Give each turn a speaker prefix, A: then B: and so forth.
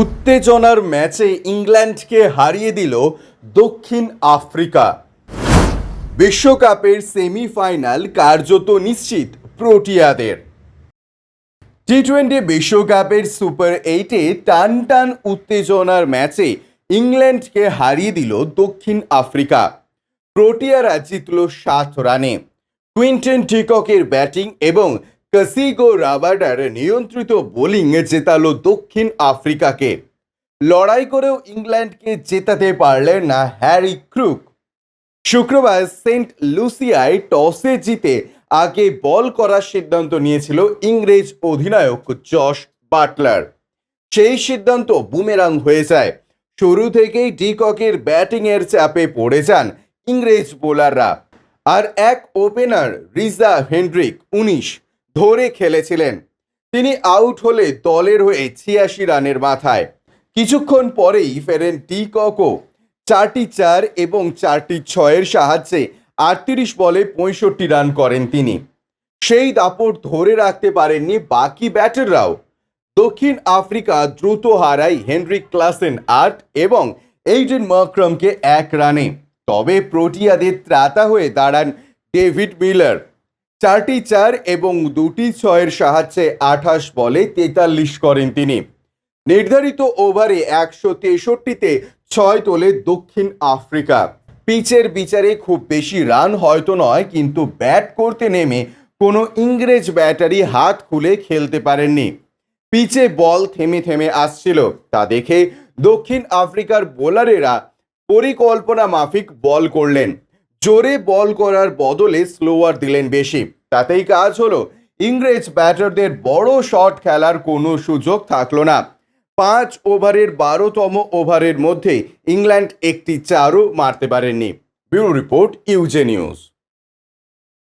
A: উত্তেজনার ম্যাচে ইংল্যান্ডকে হারিয়ে দিল দক্ষিণ আফ্রিকা। বিশ্বকাপের সেমিফাইনাল কার্যত নিশ্চিত প্রোটিয়াদের। টি টোয়েন্টি বিশ্বকাপের সুপার এইটে টান টান উত্তেজনার ম্যাচে ইংল্যান্ডকে হারিয়ে দিল দক্ষিণ আফ্রিকা। প্রোটিয়ারা জিতল সাত রানে। কুইন্টন টিককের ব্যাটিং এবং কাসিগো রাবাডার নিয়ন্ত্রিত বোলিং জেতালো দক্ষিণ আফ্রিকাকে। লড়াই করেও ইংল্যান্ডকে জেতাতে পারলেন না হ্যারি ক্রুক। শুক্রবার সেন্ট লুসিয়ায় টসে জিতে আগে বল করার সিদ্ধান্ত নিয়েছিল ইংরেজ অধিনায়ক জশ বাটলার। সেই সিদ্ধান্ত বুমেরাং হয়ে যায়। শুরু থেকেই ডিককের ব্যাটিংয়ের চাপে পড়ে যান ইংরেজ বোলাররা। আর এক ওপেনার রিজা হেন্ড্রিক উনিশ। ধরে খেলেছিলেন। তিনি আউট হলে দলের হয়ে ছিয়াশি রানের মাথায়। কিছুক্ষণ পরেই ফেরেন ডিককও চারটি চার এবং চারটি ছয়ের সাহায্যে আটত্রিশ বলে পঁয়ষট্টি রান করেন তিনি। সেই দাপট ধরে রাখতে পারেননি বাকি ব্যাটাররাও। দক্ষিণ আফ্রিকা দ্রুত হারায় হেনরিক ক্লাসেন আট এবং এইডেন মার্ক্রামকে এক রানে। তবে প্রোটিয়াদের ত্রাতা হয়ে দাঁড়ান ডেভিড মিলার। চারটি চার এবং দুটি ছয়ের সাহায্যে আঠাশ বলে তেতাল্লিশ করেন তিনি। নির্ধারিত ওভারে একশো তেষট্টিতে ছয় তোলে দক্ষিণ আফ্রিকা। পিচের বিচারে খুব বেশি রান হয়তো নয়, কিন্তু ব্যাট করতে নেমে কোনো ইংরেজ ব্যাটারি হাত খুলে খেলতে পারেননি। পিচে বল থেমে থেমে আসছিল। তা দেখে দক্ষিণ আফ্রিকার বোলারেরা পরিকল্পনা মাফিক বল করলেন। জোরে বল করার বদলে স্লোয়ার দিলেন বেশি। তাতেই কাজ হলো। ইংরেজ ব্যাটারদের বড় শট খেলার কোনো সুযোগ থাকল না। পাঁচ ওভারের বারোতম ওভারের মধ্যে ইংল্যান্ড একটি চারও মারতে পারেননি। Bureau report U J news.